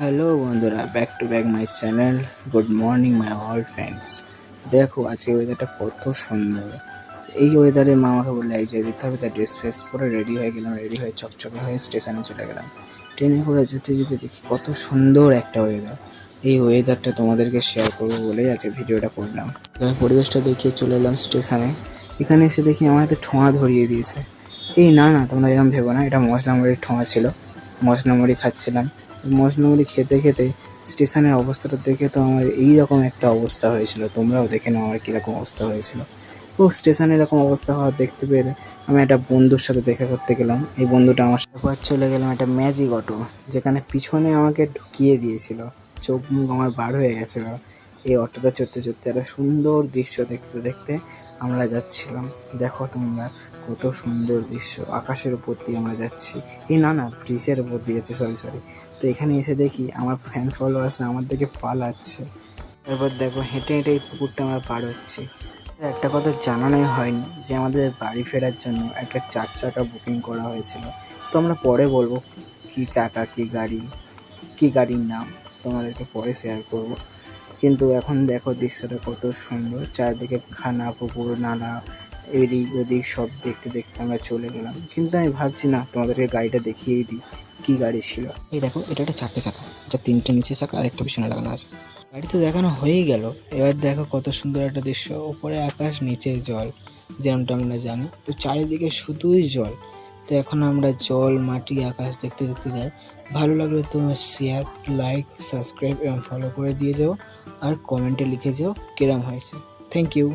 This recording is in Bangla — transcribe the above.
হ্যালো বন্ধুরা back to back my channel good morning my all friends দেখো আজকে ওয়েদারটা কত সুন্দর। এই ওয়েদারে মা আমাকে বললে, এই যে দিতে হবে তাই ড্রেস ফ্রেস পরে রেডি হয়ে গেলাম রেডি হয়ে চকচকে হয়ে স্টেশনে চলে গেলাম। ট্রেনে করে যেতে যেতে দেখি কত সুন্দর একটা ওয়েদার এই ওয়েদারটা তোমাদেরকে শেয়ার করব বলেই আজকে ভিডিওটা করলাম। পরিবেশটা দেখিয়ে চলে এলাম স্টেশনে এখানে এসে দেখি আমার হাতে ঠোঁয়া ধরিয়ে দিয়েছে। এই না না, তোমরা এরকম ভেবো না, এটা মশলা মুড়ির ঠোঁয়া ছিল। মশলা মুড়ি খাচ্ছিলাম। মশলা মুড়ি খেতে খেতে স্টেশনের অবস্থাটা দেখে তো আমার এই রকম একটা অবস্থা হয়েছিল। তোমরাও দেখে নাও আমার কীরকম অবস্থা হয়েছিল। তো স্টেশনে এরকম অবস্থা হওয়া দেখতে পেয়ে আমি একটা বন্ধুর সাথে দেখা করতে গেলাম। এই বন্ধুটা আমার সাথে চলে গেলাম একটা ম্যাজিক অটো যেখানে পিছনে আমাকে ঢুকিয়ে দিয়েছিল। চোখ মুখ আমার বার হয়ে গেছিল। এই অটোতে চড়তে চড়তে একটা সুন্দর দৃশ্য দেখতে দেখতে আমরা যাচ্ছিলাম। দেখো তোমরা কত সুন্দর দৃশ্য। আকাশের উপর দিয়ে আমরা যাচ্ছি। এই না না, ব্রিজের উপর দিয়ে যাচ্ছে সরি সরি তো এখানে এসে দেখি আমার ফ্যান ফলোয়ার্সরা আমার দিকে পালাচ্ছে। তারপর দেখো হেঁটে হেঁটে এই পুকুরটা আমরা পার হচ্ছি। একটা কথা জানানোই হয়নি যে আমাদের বাড়ি ফেরার জন্য একটা চার চাকা বুকিং করা হয়েছিল। তো আমরা পরে বলব কি চাকা, কি গাড়ি, কি গাড়ির নাম তোমাদেরকে পরে শেয়ার করব। কিন্তু এখন দেখো দৃশ্যটা কত সুন্দর। চারিদিকে খানা, পুকুর, নালা, এদিক ওদিক সব দেখতে দেখতে আমরা চলে গেলাম। কিন্তু আমি ভাবছি, না, তোমাদেরকে গাড়িটা দেখিয়েই দিই, কী গাড়ি ছিল। এই দেখো, এটা একটা চারটে চাকা, যা তিনটে নিচে চাকা আর একটা পিছনে লাগানো আছে। গাড়ি তো দেখানো হয়েই গেল। এবার দেখো কত সুন্দর একটা দৃশ্য। ওপরে আকাশ, নিচে জল যেরকমটা আমরা জানি। তো চারিদিকে শুধুই জল। তো এখন আমরা জল, মাটি, আকাশ দেখতে দেখতে যাই। ভালো লাগলে তোমার শেয়ার লাইক সাবস্ক্রাইব এবং ফলো করে দিয়ে যাও। আর কমেন্টে লিখে যাও কিরম হয়েছে। Thank you